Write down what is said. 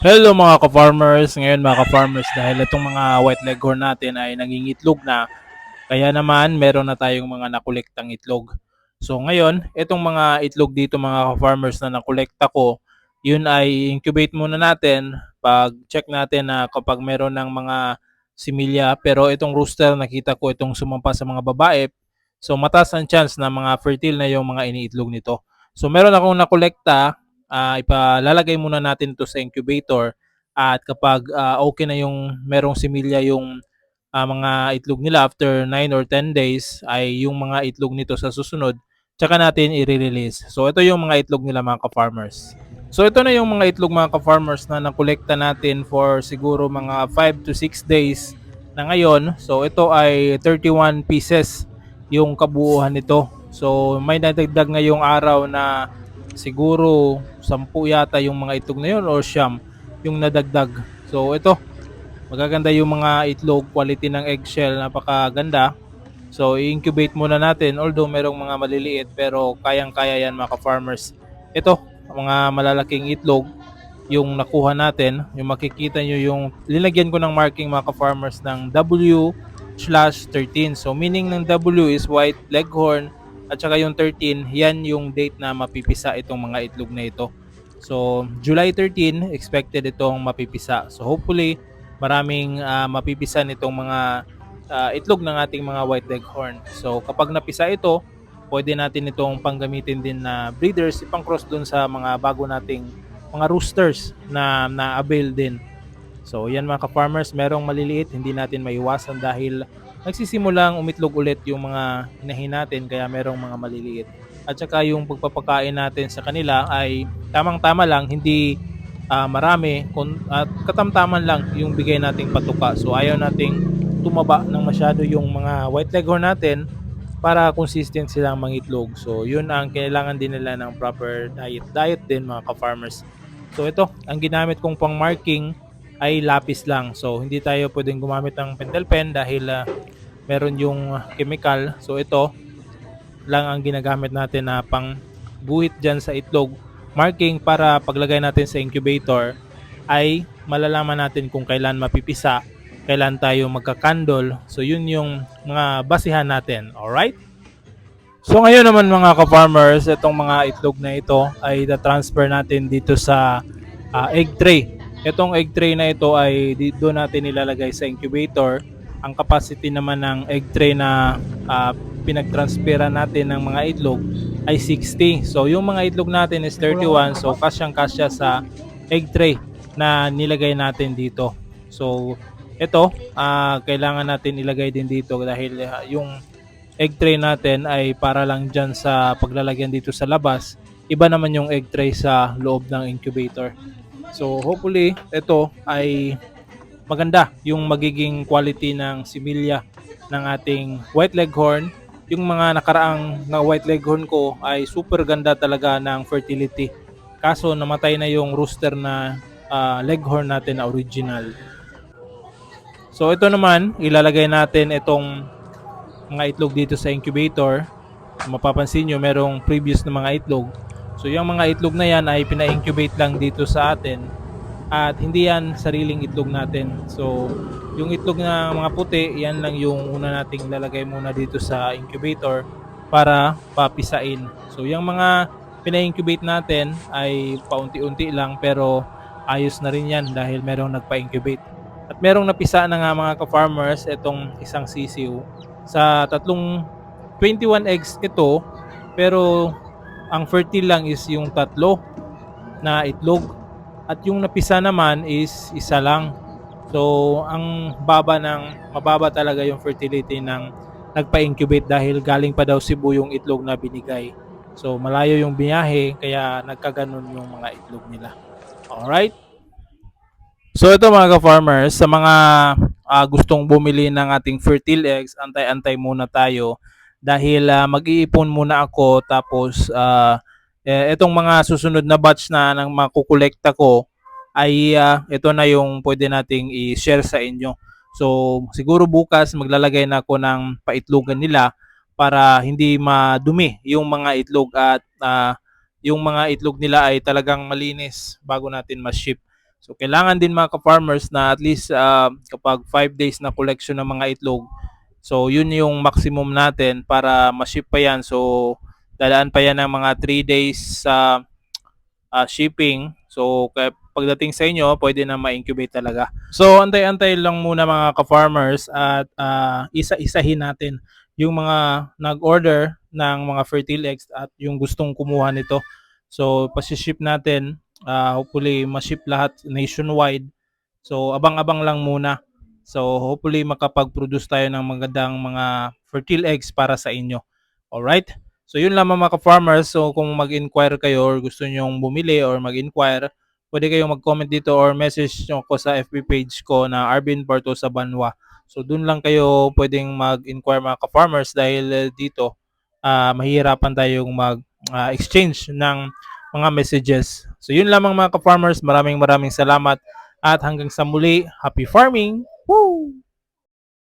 Hello mga ka-farmers. Ngayon mga ka-farmers dahil itong mga white leghorn natin ay nangingitlog na kaya naman meron na tayong mga nakolektang itlog. So ngayon, itong mga itlog dito mga ka-farmers na nakolekta ko, yun ay incubate muna natin pag check natin na kapag meron ng mga similya pero itong rooster nakita ko itong sumampa sa mga babae so mataas ang chance na mga fertile na yung mga iniitlog nito. So meron akong nakolekta uh, ipalalagay muna natin to sa incubator at kapag uh, okay na yung merong similya yung uh, mga itlog nila after 9 or 10 days ay yung mga itlog nito sa susunod tsaka natin i-release. So ito yung mga itlog nila mga ka-farmers. So ito na yung mga itlog mga ka-farmers na nakolekta natin for siguro mga 5 to 6 days na ngayon. So ito ay 31 pieces yung kabuuhan nito. So may nadagdag ngayong araw na siguro sampu yata yung mga itlog na yun or siyam yung nadagdag. So ito, magaganda yung mga itlog, quality ng eggshell, napakaganda. So i-incubate muna natin although merong mga maliliit pero kayang-kaya yan mga ka-farmers. Ito, mga malalaking itlog yung nakuha natin, yung makikita nyo yung linagyan ko ng marking mga ka-farmers ng W slash 13. So meaning ng W is white leghorn, at saka yung 13, yan yung date na mapipisa itong mga itlog na ito. So, July 13, expected itong mapipisa. So, hopefully, maraming uh, mapipisa nitong mga uh, itlog ng ating mga white leghorn. So, kapag napisa ito, pwede natin itong panggamitin din na breeders, ipang-cross dun sa mga bago nating mga roosters na na-avail din. So, yan mga ka-farmers, merong maliliit, hindi natin maiwasan dahil nagsisimulang umitlog ulit yung mga hinahin natin kaya merong mga maliliit. At saka yung pagpapakain natin sa kanila ay tamang-tama lang, hindi uh, marami at katamtaman lang yung bigay nating patuka. So ayaw nating tumaba ng masyado yung mga white leghorn natin para consistent silang mangitlog. So yun ang kailangan din nila ng proper diet. Diet din mga ka-farmers. So ito, ang ginamit kong pang marking ay lapis lang. So hindi tayo pwedeng gumamit ng pentel pen dahil uh, meron yung chemical. So ito lang ang ginagamit natin na pang buhit dyan sa itlog. Marking para paglagay natin sa incubator ay malalaman natin kung kailan mapipisa, kailan tayo magkakandol. So yun yung mga basihan natin. Alright? So ngayon naman mga ka-farmers, itong mga itlog na ito ay da-transfer natin dito sa uh, egg tray. Itong egg tray na ito ay doon natin ilalagay sa incubator. Ang capacity naman ng egg tray na uh, pinagtransfera natin ng mga itlog ay 60. So yung mga itlog natin is 31. So kasyang kasya sa egg tray na nilagay natin dito. So ito, uh, kailangan natin ilagay din dito dahil uh, yung egg tray natin ay para lang dyan sa paglalagyan dito sa labas. Iba naman yung egg tray sa loob ng incubator. So hopefully ito ay maganda yung magiging quality ng similya ng ating white leghorn. Yung mga nakaraang na white leghorn ko ay super ganda talaga ng fertility. Kaso namatay na yung rooster na uh, leghorn natin na original. So ito naman, ilalagay natin itong mga itlog dito sa incubator. Mapapansin nyo, merong previous na mga itlog. So yung mga itlog na yan ay pina-incubate lang dito sa atin at hindi yan sariling itlog natin. So yung itlog na mga puti, yan lang yung una nating lalagay muna dito sa incubator para papisain. So yung mga pina-incubate natin ay paunti-unti lang pero ayos na rin yan dahil merong nagpa-incubate. At merong napisa na nga mga ka-farmers itong isang sisiw. Sa tatlong 21 eggs ito pero ang fertile lang is yung tatlo na itlog at yung napisa naman is isa lang. So, ang baba ng mababa talaga yung fertility ng nagpa-incubate dahil galing pa daw Cebu yung itlog na binigay. So, malayo yung biyahe kaya nagkaganon yung mga itlog nila. Alright? So, ito mga ka-farmers, sa mga uh, gustong bumili ng ating fertile eggs, antay-antay muna tayo dahil uh, mag-iipon muna ako tapos uh, itong mga susunod na batch na ng makukolekta ko ay uh, ito na yung pwede nating i-share sa inyo. So siguro bukas maglalagay na ako ng paitlogan nila para hindi madumi yung mga itlog at uh, yung mga itlog nila ay talagang malinis bago natin ma-ship. So kailangan din mga ka-farmers na at least ah, kapag 5 days na collection ng mga itlog, so yun yung maximum natin para ma-ship pa yan. So dadaan pa yan ng mga 3 days sa ah, shipping. So kaya pagdating sa inyo, pwede na ma-incubate talaga. So antay-antay lang muna mga ka-farmers at ah, isa-isahin natin yung mga nag-order ng mga fertile eggs at yung gustong kumuha nito. So pasi-ship natin, ah, hopefully ma-ship lahat nationwide. So abang-abang lang muna. So hopefully makapag-produce tayo ng magandang mga fertile eggs para sa inyo. Alright? So yun lamang mga ka-farmers. So kung mag-inquire kayo or gusto nyong bumili or mag-inquire, pwede kayong mag-comment dito or message nyo ko sa FB page ko na Arvin Barto sa Banwa. So doon lang kayo pwedeng mag-inquire mga ka-farmers dahil eh, dito ah, mahihirapan tayong mag-exchange ng mga messages. So yun lamang mga ka-farmers. Maraming maraming salamat at hanggang sa muli, happy farming! Woo!